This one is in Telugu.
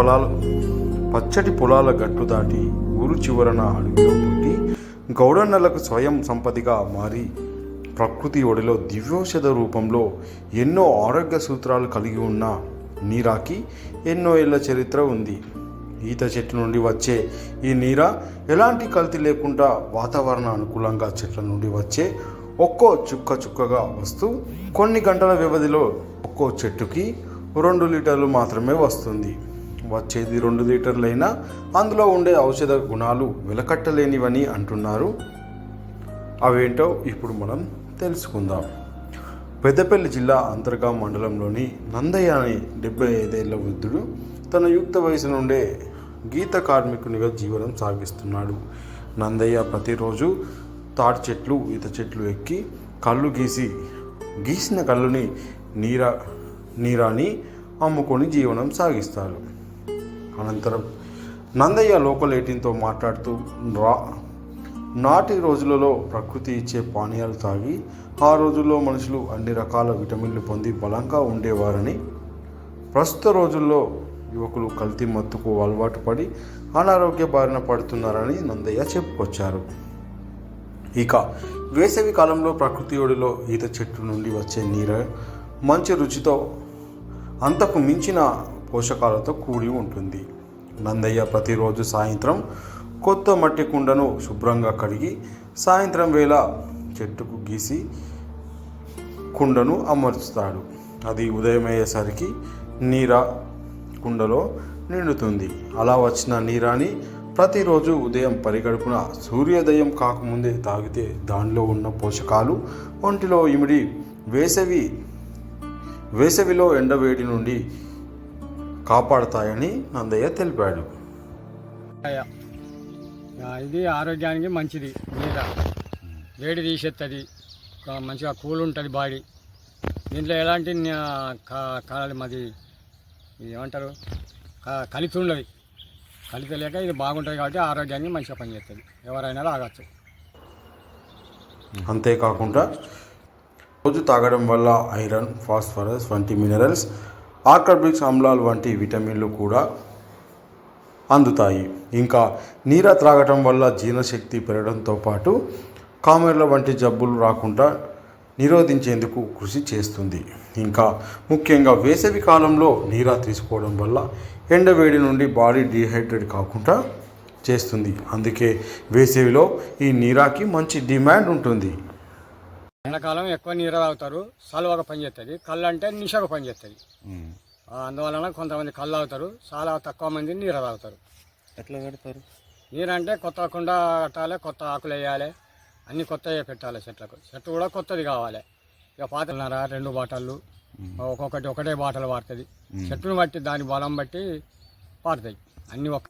పచ్చటి పొలాల గట్టు దాటి ఊరు చివరన అడవిలో పుట్టి గౌడన్నలకు స్వయం సంపదిగా మారి ప్రకృతి ఒడిలో దివ్యౌషధ రూపంలో ఎన్నో ఆరోగ్య సూత్రాలు కలిగి ఉన్న నీరాకి ఎన్నో ఏళ్ళ చరిత్ర ఉంది. ఈత చెట్టు నుండి వచ్చే ఈ నీర ఎలాంటి కల్తీ లేకుండా వాతావరణ అనుకూలంగా చెట్ల నుండి వచ్చే ఒక్కో చుక్క చుక్కగా వస్తూ కొన్ని గంటల వ్యవధిలో ఒక్కో చెట్టుకి రెండు లీటర్లు మాత్రమే వస్తుంది. వచ్చేది రెండు లీటర్లైనా అందులో ఉండే ఔషధ గుణాలు వెలకట్టలేనివని అంటున్నారు. అవేంటో ఇప్పుడు మనం తెలుసుకుందాం. పెద్దపల్లి జిల్లా అంతర్గా మండలంలోని నందయ్య అనే డెబ్బై ఐదేళ్ళ వృద్ధుడు తన యుక్త వయసు నుండే గీత కార్మికునిగా జీవనం సాగిస్తున్నాడు. నందయ్య ప్రతిరోజు తాటి చెట్లు ఈత చెట్లు ఎక్కి కళ్ళు గీసి గీసిన కళ్ళుని నీరా నీరాని అమ్ముకొని జీవనం సాగిస్తాడు. అనంతరం నందయ్య లోకల్ ఎయిటీన్తో మాట్లాడుతూ రా నాటి రోజులలో ప్రకృతి ఇచ్చే పానీయాలు తాగి ఆ రోజుల్లో మనుషులు అన్ని రకాల విటమిన్లు పొంది బలంగా ఉండేవారని ప్రస్తుత రోజుల్లో యువకులు కల్తీ మత్తుకు అలవాటు పడి అనారోగ్య బారిన పడుతున్నారని నందయ్య చెప్పుకొచ్చారు. ఇక వేసవి కాలంలో ప్రకృతి ఒడిలో ఈత చెట్టు నుండి వచ్చే నీరు మంచి రుచితో అంతకు మించిన పోషకాలతో కూడి ఉంటుంది. నందయ్య ప్రతిరోజు సాయంత్రం కొత్త మట్టి కుండను శుభ్రంగా కడిగి సాయంత్రం వేళ చెట్టుకు గీసి కుండను అమర్చుతాడు. అది ఉదయం అయ్యేసరికి నీర కుండలో నిండుతుంది. అలా వచ్చిన నీరాని ప్రతిరోజు ఉదయం పరిగడుపున సూర్యోదయం కాకముందే తాగితే దానిలో ఉన్న పోషకాలు ఒంటిలో ఇమిడి వేసవి వేసవిలో ఎండవేడి నుండి కాపాడతాయని నందయ్య తెలిపాడు. ఇది ఆరోగ్యానికి మంచిది నీర వేడి తీసేస్తుంది మంచిగా కూల్ ఉంటుంది బాడీ. దీంట్లో ఎలాంటి న్యా- క- క- మాది ఏమంటారు? కలిసి ఉండదు. కలిసి లేక ఇది బాగుంటుంది కాబట్టి ఆరోగ్యానికి మంచిగా పనిచేస్తుంది ఎవరైనా తాగచ్చు. అంతేకాకుండా రోజు తాగడం వల్ల ఐరన్ ఫాస్ఫరస్ వంటి మినరల్స్ ఆర్కార్బిక్స్ ఆమ్లాలు వంటి విటమిన్లు కూడా అందుతాయి. ఇంకా నీర త్రాగటం వల్ల జీర్ణశక్తి పెరగడంతో పాటు కామెర్ల వంటి జబ్బులు రాకుండా నిరోధించేందుకు కృషి చేస్తుంది. ఇంకా ముఖ్యంగా వేసవి కాలంలో నీర తీసుకోవడం వల్ల ఎండవేడి నుండి బాడీ డీహైడ్రేట్ కాకుండా చేస్తుంది. అందుకే వేసవిలో ఈ నీరాకి మంచి డిమాండ్ ఉంటుంది. ఎండాకాలం ఎక్కువ నీరు తాగుతారు సలువగా పనిచేస్తుంది కళ్ళు అంటే నిషగా పనిచేస్తుంది ఆ, అందువలన కొంతమంది కళ్ళు తాగుతారు చాలా తక్కువ మంది నీరు తాగుతారు. ఎట్లా పెడతారు? నీరు అంటే కొత్త కుండ కట్టాలి కొత్త ఆకులు వేయాలి అన్ని కొత్తవి పెట్టాలి చెట్లకు. చెట్టు కూడా కొత్తది కావాలి. ఇక పాతలున్నారా? రెండు బాటలు ఒక్కొక్కటి ఒకటే బాటలు వాడుతుంది. చెట్టును బట్టి దాని బలం బట్టి పారుతాయి అన్ని ఒక